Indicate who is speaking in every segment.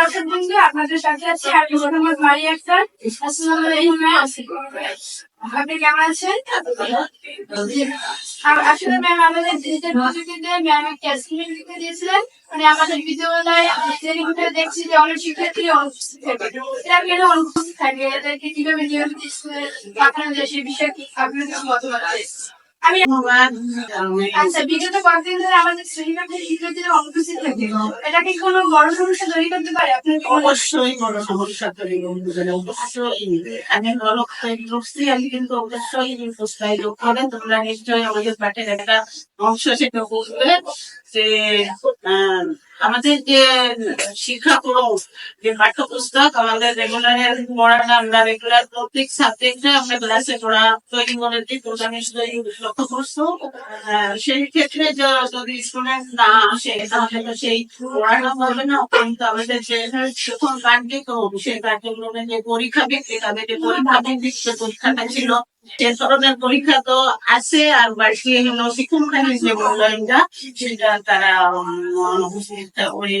Speaker 1: দর্শক বন্ধু, আপনাদের সাথে আছে আমি মোহাম্মদ মারিয়া আক্তার। আসসালামু আলাইকুম আপনি কেমন আছেন? আসলে ম্যাম আমাদের ডিজিটাল প্রযুক্তিতে ম্যাম একটা অ্যাসাইনমেন্ট লিখে দিয়েছিলেন। মানে আমাদের বিদ্যালয়ে দেখছি যে অনেক শিক্ষার্থী অনুপস্থিত থাকে। এরা কেন অনুপস্থিত থাকে? এদেরকে কীভাবে নিয়মিত স্কুলে পাঠানো যায় সেই বিষয়ে কিছু মতামত আছে? আমি আচ্ছা বিগত কয়েকদিন ধরে আমাদের শ্রেণীকক্ষে শিক্ষার্থীরা অনুপস্থিত থাকে। এটা কি কোনো বড় সমস্যা তৈরি করতে পারে? আপনার?
Speaker 2: অবশ্যই বড় সমস্যা তৈরি অবশ্যই। আমি বড় তৈরি করছি আমি কিন্তু অবশ্যই প্রস্তাব যোগ করে তোমরা নিশ্চয়ই আমাদের পাঠের একটা অংশ সেটা বুঝবে যে আমাদের যে শিক্ষাক্রম যে পাঠ্যপুস্তক, আমাদের রেগুলার পড়ানো আমরা রেগুলার প্রত্যেক সাবজেক্টে আমরা ক্লাসে পড়া, তৈরি করে দিই নিশ্চয়ই লক্ষ্য করছ। সেই ক্ষেত্রে যদি স্টুডেন্ট না আসে, তাহলে তো সেই পড়ানো হবে না। কিন্তু আমাদের যে প্রথম কার্যক্রম সেই কার্যক্রমে যে পরীক্ষা ভিত্তিক আমাদের যে পরীক্ষা ভিত্তিক পরীক্ষাটা ছিল সে ধরনের পরীক্ষা তো আছে আর বাড়তি হলো শিক্ষণকারী যে মূল্যায়নটা সেটা তারা ওই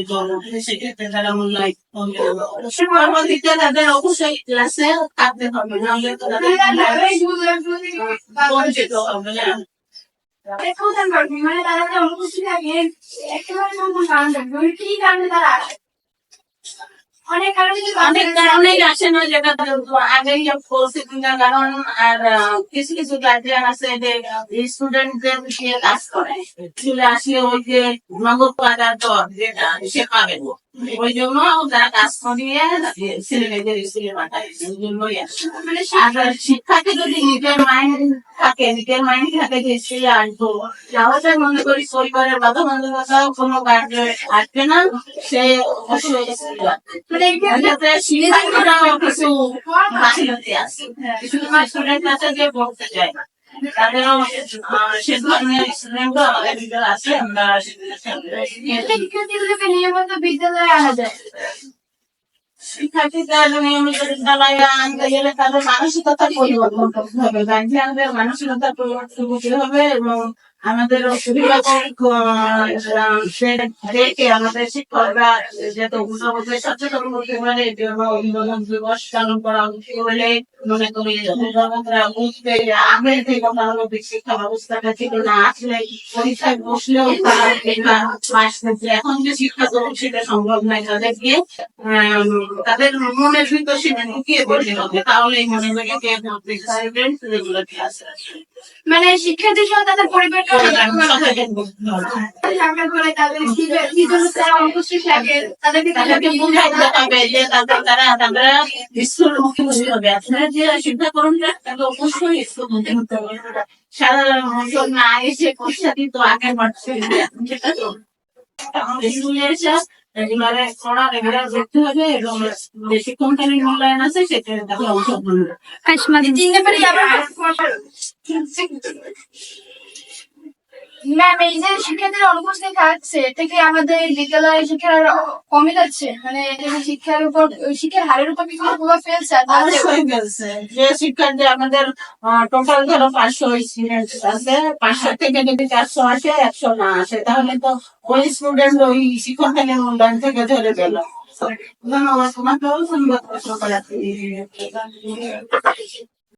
Speaker 2: সেক্ষেত্রে তারা মূল্যায়ন অবশ্যই তাদের অবশ্যই ক্লাসে থাকতে হবে নাহলে বঞ্চিত হবে
Speaker 1: মানে তারা অনুপস্থিত থাকে একেবারে সম্পূর্ণ কারণ মানে কি কারণে তারা আসে অনেক কারণে
Speaker 2: কারণেই আসে না যেটা আগেই বলছি কারণ আর কিছু কিছু গার্জিয়ান আছে যে স্টুডেন্টদের দিয়ে কাজ করে আসলে ওই যে নগদ পাওয়ার দর যেটা সে পাবে। ওই জন্য তারা কাজ করিয়ে ছেলে মেয়েদের স্কুলে পাঠায় ওই জন্যই আসে
Speaker 1: মানে
Speaker 2: শিক্ষাকে যদি নিজের মাইন্ড থাকে নিজের মাইন্ড থাকে যে স্কুলে আসব তাহলে মনে করি পরিবারের বাধা বান্ধবতা কোনো কার্য আসবে না সে কিছু বাহিরতে আছে কিছু স্টুডেন্ট আছে যে পড়তে চায়
Speaker 1: বিদ্যালয়ে আনা যায়
Speaker 2: শিক্ষার্থীদের নিয়মিত বিদ্যালয়ে আনতে গেলে তাদের মানসিকতা পরিবর্তন করতে হবে গার্জিয়ানদের মানসিকতা পরিবর্তন করতে হবে এবং আমাদের দেখে আমাদের সচেতন করতে পারে মনে করি। অভিভাবকরা আগে গতানুগতিক শিক্ষা ব্যবস্থাটা ছিল না, আসলে বসলেও তারা এখন যে শিক্ষা সেটা সম্ভব নয় তাদেরকে তাদের সেটা ঢুকিয়ে পড়তে হবে। তাহলেই মনে আসবে
Speaker 1: মানে শিক্ষার্থী সহ তাদের সামনে করে তাদের কি কি তারা তাদেরকে
Speaker 2: তাদেরকে বুঝাইতে হবে যে তাদের তারা তারা স্কুল মুখী হতে হবে আপনারা যে চিন্তা করুন যে তাকে অবশ্যই স্কুল মুখী হতে হবে সারা না এসে পয়সা দিত আগে বাড়ছে স্কুলে এসে রেগুলারে করতে হবে এবং যে মূল্যায়ন আছে সেটা অংশগ্রহণ
Speaker 1: ম্যাম এই যে শিক্ষার্থীরা অনুপস্থিত থাকছে এটা কি আমাদের বিদ্যালয়ের শিক্ষার কমে যাচ্ছে? মানে শিক্ষার উপর শিক্ষার হারের উপর কি প্রভাব ফেলছে?
Speaker 2: ফেলছে যে শিক্ষার্থী আমাদের টোটাল ধরো পাঁচশো আছে, পাঁচশো থেকে যদি চারশো আসে, একশো না আসে, তাহলে তো ওই স্টুডেন্ট ওই শিক্ষকের মূল্যায়ন থেকে ধরে গেল। ধন্যবাদ, তোমাকেও ধন্যবাদ। প্রশ্ন জন্য।